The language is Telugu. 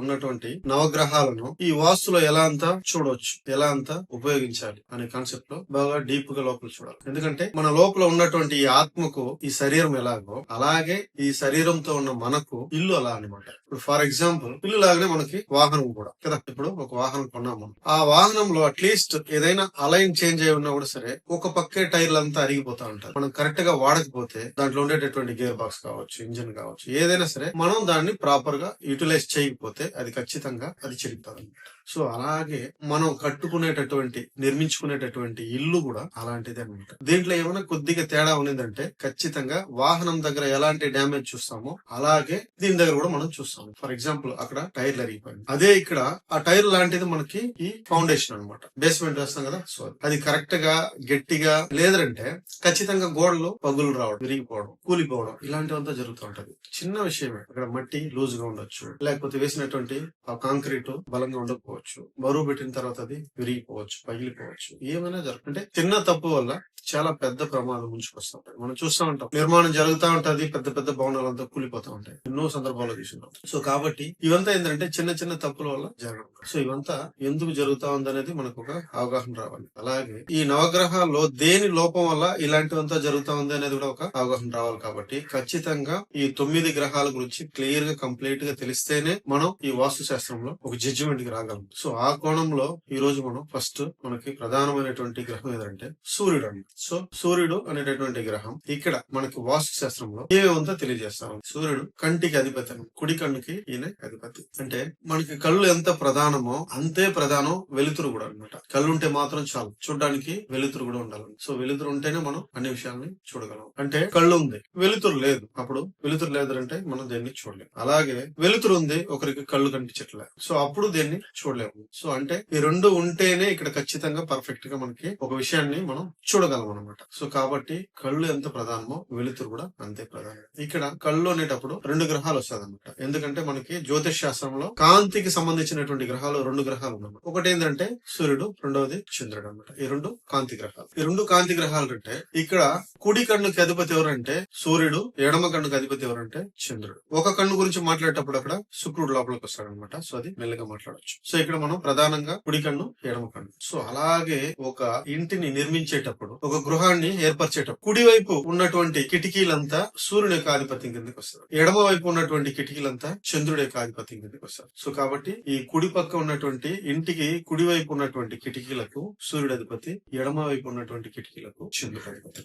ఉన్నటువంటి నవగ్రహాలను ఈ వాస్తులో ఎలా అంతా చూడవచ్చు? ఎలా అంతా ఉపయోగించాలి అనే కాన్సెప్ట్లో బాగా డీప్గా లోపల చూడాలి. ఎందుకంటే మన లోపల ఉన్నటువంటి ఈ ఆత్మకు ఈ శరీరం ఎలాగో అలాగే ఈ శరీరంతో ఉన్న మనకు ఇల్లు అలా అనమాట ఇప్పుడు ఫర్ ఎగ్జాంపుల్ ఇల్లు లాగానే మనకి వాహనం కూడా కదా? ఇప్పుడు ఒక వాహనం కొన్నాము. ఆ వాహనంలో అట్లీస్ట్ ఏదైనా అలైన్ చేంజ్ అయి ఉన్నా కూడా సరే ఒక పక్కే టైర్లు అంతా అరిగిపోతా ఉంటారు మనం కరెక్ట్గా వాడకపోతే దాంట్లో ఉండేటటువంటి గేర్ బాక్స్ కావచ్చు ఇంజిన్ కావచ్చు ఏదైనా సరే మనం దాన్ని ప్రాపర్గా యూటిలైజ్ చేయకపోతే అది ఖచ్చితంగా అది చెడిపోతుంది. సో అలాగే మనం కట్టుకునేటటువంటి నిర్మించుకునేటటువంటి ఇల్లు కూడా అలాంటిదే అనమాట దీంట్లో ఏమైనా కొద్దిగా తేడా ఉన్నదంటే ఖచ్చితంగా వాహనం దగ్గర ఎలాంటి డ్యామేజ్ చూస్తామో అలాగే దీని దగ్గర కూడా మనం చూస్తాం ఫర్ ఎగ్జాంపుల్ అక్కడ టైర్లు అరిగిపోయింది. అదే ఇక్కడ ఆ టైర్ లాంటిది మనకి ఈ ఫౌండేషన్ అన్నమాట. బేస్మెంట్ వేస్తాం కదా సో అది కరెక్ట్గా గట్టిగా లేదంటే ఖచ్చితంగా గోడలు పగులు రావడం విరిగిపోవడం కూలిపోవడం ఇలాంటివంతా జరుగుతూ ఉంటది. చిన్న విషయమే. అక్కడ మట్టి లూజ్గా ఉండొచ్చు లేకపోతే వేసినటువంటి ఆ కాంక్రీట్ బలంగా ఉండకపోవచ్చు. బరువు పెట్టిన తర్వాత అది విరిగిపోవచ్చు పగిలిపోవచ్చు. ఏమైనా జరగ అంటే చిన్న తప్పు వల్ల చాలా పెద్ద ప్రమాదం ముంచుకొస్తూ ఉంటాయి. మనం చూస్తూ ఉంటాం. నిర్మాణం జరుగుతూ ఉంటది పెద్ద పెద్ద భవనాలంతా కూలిపోతూ ఉంటాయి. ఎన్నో సందర్భాల్లో చూసినాం. సో కాబట్టి ఇవంతా ఏంటంటే చిన్న చిన్న తప్పుల వల్ల జరగడం. సో ఇవంతా ఎందుకు జరుగుతా ఉందనేది మనకు ఒక అవగాహన రావాలి. అలాగే ఈ నవగ్రహాల్లో దేని లోపం వల్ల ఇలాంటివంతా జరుగుతా ఉంది అనేది కూడా ఒక అవగాహన రావాలి కాబట్టి ఖచ్చితంగా ఈ తొమ్మిది గ్రహాల గురించి క్లియర్గా కంప్లీట్గా తెలిస్తేనే మనం ఈ వాస్తు శాస్త్రంలో ఒక జడ్జిమెంట్కి రాగలం. సో ఆ కోణంలో ఈ రోజు మనం ఫస్ట్ మనకి ప్రధానమైనటువంటి గ్రహం ఏదంటే సూర్యుడు అండి. సో సూర్యుడు అనేటటువంటి గ్రహం ఇక్కడ మనకి వాస్తు శాస్త్రంలో ఏమేముందో తెలియజేస్తాం. సూర్యుడు కంటికి అధిపతి కుడి కన్నుకి ఈయన అధిపతి. అంటే మనకి కళ్ళు ఎంత ప్రధానమో అంతే ప్రధానం వెలుతురు కూడా అనమాట కళ్ళు ఉంటే మాత్రం చాలు. చూడడానికి వెలుతురు కూడా ఉండాలి. సో వెలుతురు ఉంటేనే మనం అన్ని విషయాల్ని చూడగలం. అంటే కళ్ళు ఉంది. వెలుతురు లేదు. అప్పుడు వెలుతురు లేదంటే మనం దేన్ని చూడలేము అలాగే వెలుతురు ఉంది ఒకరికి కళ్ళు కనిపించట్లేదు సో అప్పుడు దేన్ని చూడలేము. సో అంటే ఈ రెండు ఉంటేనే ఇక్కడ ఖచ్చితంగా పర్ఫెక్ట్గా మనకి ఒక విషయాన్ని మనం చూడగలం. అనమాట సో కాబట్టి కళ్ళు ఎంత ప్రధానమో వెలుతురు కూడా అంతే ప్రధానం. ఇక్కడ కళ్ళు అనేటప్పుడు రెండు గ్రహాలు వస్తాయి అనమాట ఎందుకంటే మనకి జ్యోతిష్ శాస్త్రంలో కాంతికి సంబంధించినటువంటి గ్రహాలు రెండు గ్రహాలు ఉన్నాయి ఒకటి ఏంటంటే సూర్యుడు రెండవది చంద్రుడు అనమాట ఈ రెండు కాంతి గ్రహాలు. ఈ రెండు కాంతి గ్రహాలు అంటే ఇక్కడ కుడి కన్నుకి అధిపతి ఎవరంటే సూర్యుడు ఎడమ కన్నుకి అధిపతి ఎవరంటే చంద్రుడు. ఒక కన్ను గురించి మాట్లాడేటప్పుడు అక్కడ శుక్రుడు లోపలికి వస్తాడనమాట సో అది మెల్లగా మాట్లాడొచ్చు. సో ఇక్కడ మనం ప్రధానంగా కుడి కన్ను ఎడమ కన్ను. సో అలాగే ఒక ఇంటిని నిర్మించేటప్పుడు ఒక గృహాన్ని ఏర్పరిచేటప్పుడు కుడి వైపు ఉన్నటువంటి కిటికీలంతా సూర్యుని యొక్క ఆధిపత్యం కిందకి వస్తారు ఎడమ వైపు ఉన్నటువంటి కిటికీలంతా చంద్రుడి యొక్క ఆధిపత్యం కిందకి వస్తారు సో కాబట్టి ఈ కుడి పక్క ఉన్నటువంటి ఇంటికి కుడి వైపు ఉన్నటువంటి కిటికీలకు సూర్యుడు అధిపతి ఎడమ వైపు ఉన్నటువంటి కిటికీలకు చంద్రుడు అధిపతి.